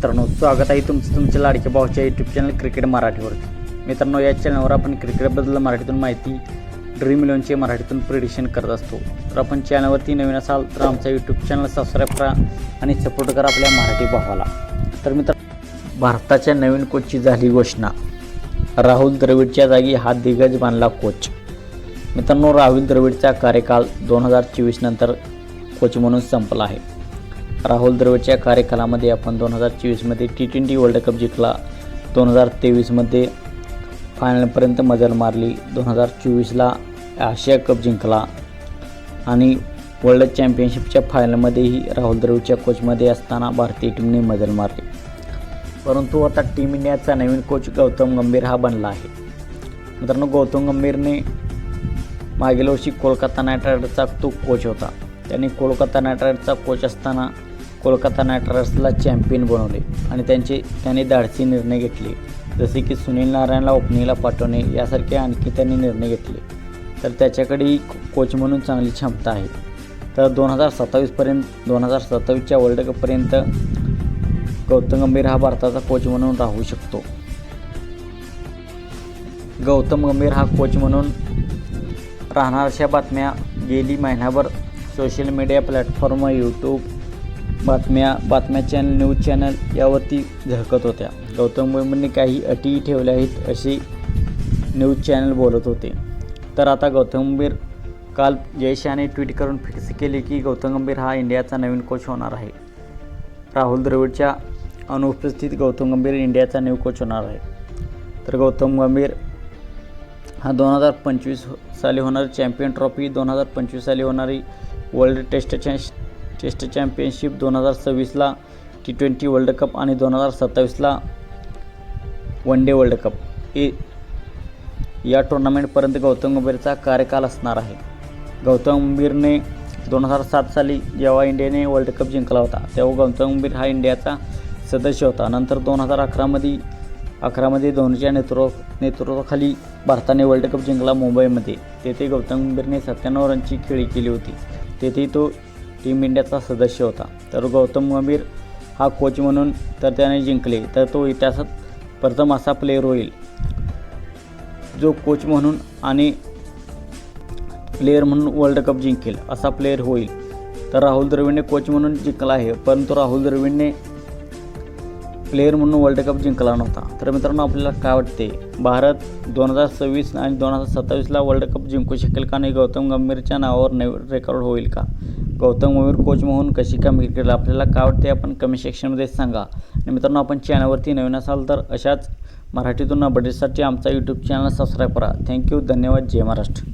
मित्रांनो स्वागत आहे तुमचं तुमच्या लाडक्या भाऊच्या यूट्यूब चॅनल क्रिकेट मराठीवर. मित्रांनो या चॅनलवर आपण क्रिकेटबद्दल मराठीतून माहिती ड्रीम इलेव्हनचे मराठीतून प्रिडिशन करत असतो. तर आपण चॅनलवरती नवीन असाल तर आमचा यूट्यूब चॅनल सबस्क्राईब करा आणि सपोर्ट करा आपल्या मराठी भावाला. तर मित्र भारताच्या नवीन कोचची झाली घोषणा. राहुल द्रविडच्या जागी हा दिग्गज बांधला कोच मित्रांनो राहुल द्रविडचा कार्यकाल दोन हजार चोवीस नंतर कोच म्हणून संपला आहे. राहुल द्रविडच्या कार्यकालामध्ये आपण दोन हजार चोवीसमध्ये टी ट्वेंटी वर्ल्ड कप जिंकला. दोन हजार तेवीसमध्ये फायनलपर्यंत मजल मारली. दोन हजार चोवीसला आशिया कप जिंकला. आणि वर्ल्ड चॅम्पियनशिपच्या फायनलमध्येही राहुल द्रविडच्या कोचमध्ये असताना भारतीय टीमने मजल मारली. परंतु आता टीम इंडियाचा नवीन कोच गौतम गंभीर हा बनला आहे. मित्रांनो गौतम गंभीरने मागील वर्षी कोलकाता नाईट रायडर्सचा तो कोच होता. त्यांनी कोलकाता नाईट रायडर्सचा कोच असताना कोलकाता नाईट रायडर्सला चॅम्पियन बनवले आणि त्यांचे त्यांनी धाडसी निर्णय घेतले. जसे की सुनील नारायणला ओपनिंगला पाठवणे यासारखे आणखी त्यांनी निर्णय घेतले. तर त्याच्याकडेही कोच म्हणून चांगली क्षमता आहे. तर दोन हजार सत्तावीसपर्यंत दोन हजार सत्तावीसच्या वर्ल्ड कपपर्यंत गौतम गंभीर हा भारताचा कोच म्हणून राहू शकतो. गौतम गंभीर हा कोच म्हणून राहणार अशा बातम्या गेली महिनाभर सोशल मीडिया प्लॅटफॉर्म यूट्यूब बातम्या बातम्या चॅनल न्यूज चॅनल यावरती झळकत होत्या. गौतम गंभीरने काही अटी ठेवल्या आहेत असे न्यूज चॅनल बोलत होते. तर आता गौतम गंभीर काल जयशाने ट्विट करून फिक्स केले की गौतम गंभीर हा इंडियाचा नवीन कोच होणार आहे. राहुल द्रविडच्या अनुपस्थित गौतम गंभीर इंडियाचा न्यू कोच होणार आहे. तर गौतम गंभीर हा दोन हजार पंचवीस साली होणारी चॅम्पियन ट्रॉफी दोन हजार पंचवीस साली होणारी वर्ल्ड टेस्ट चॅ टेस्ट चॅम्पियनशिप दोन हजार सव्वीसला टी ट्वेंटी वर्ल्ड कप आणि दोन हजार सत्तावीसला वन डे वर्ल्ड कप हे या टुर्नामेंटपर्यंत गौतम गंभीरचा कार्यकाल असणार आहे. गौतम गंभीरने दोन हजार सात साली जेव्हा इंडियाने वर्ल्ड कप जिंकला होता तेव्हा गौतम गंभीर हा इंडियाचा सदस्य होता. नंतर दोन हजार अकरामध्ये अकरामध्ये धोनीच्या नेतृत्व नेतृत्वाखाली भारताने वर्ल्ड कप जिंकला मुंबईमध्ये. तेथे गौतम गंभीरने सत्त्याण्णव रनची खेळी केली होती. तेथे तो टीम इंडियाचा सदस्य होता. तर गौतम गंभीर हा कोच म्हणून तर त्याने जिंकले. तर तो इतिहासात प्रथम असा प्लेअर होईल. जो कोच म्हणून आणि प्लेअर म्हणून वर्ल्ड कप जिंकेल असा प्लेअर होईल. तर राहुल द्रविडने कोच म्हणून जिंकला आहे परंतु राहुल द्रविडने प्लेअर म्हणून वर्ल्ड कप जिंकला नव्हता. तर मित्रांनो आपल्याला काय वाटते? भारत दोन हजार सव्वीस आणि दोन हजार सत्तावीसला वर्ल्ड कप जिंकू शकेल का आणि गौतम गंभीरच्या नावावर नवीन रेकॉर्ड होईल का? गौतम गंभीर कोच म्हणून कशी कामगिरी केली आपल्याला काय वाटते? आपण कमेंट सेक्शनमध्ये सांगा. आणि मित्रांनो आपण चॅनलवरती नवीन असाल तर अशाच मराठीतून अपडेट्ससाठी आमचा यूट्यूब चॅनल सबस्क्राईब करा. थँक्यू धन्यवाद. जय महाराष्ट्र.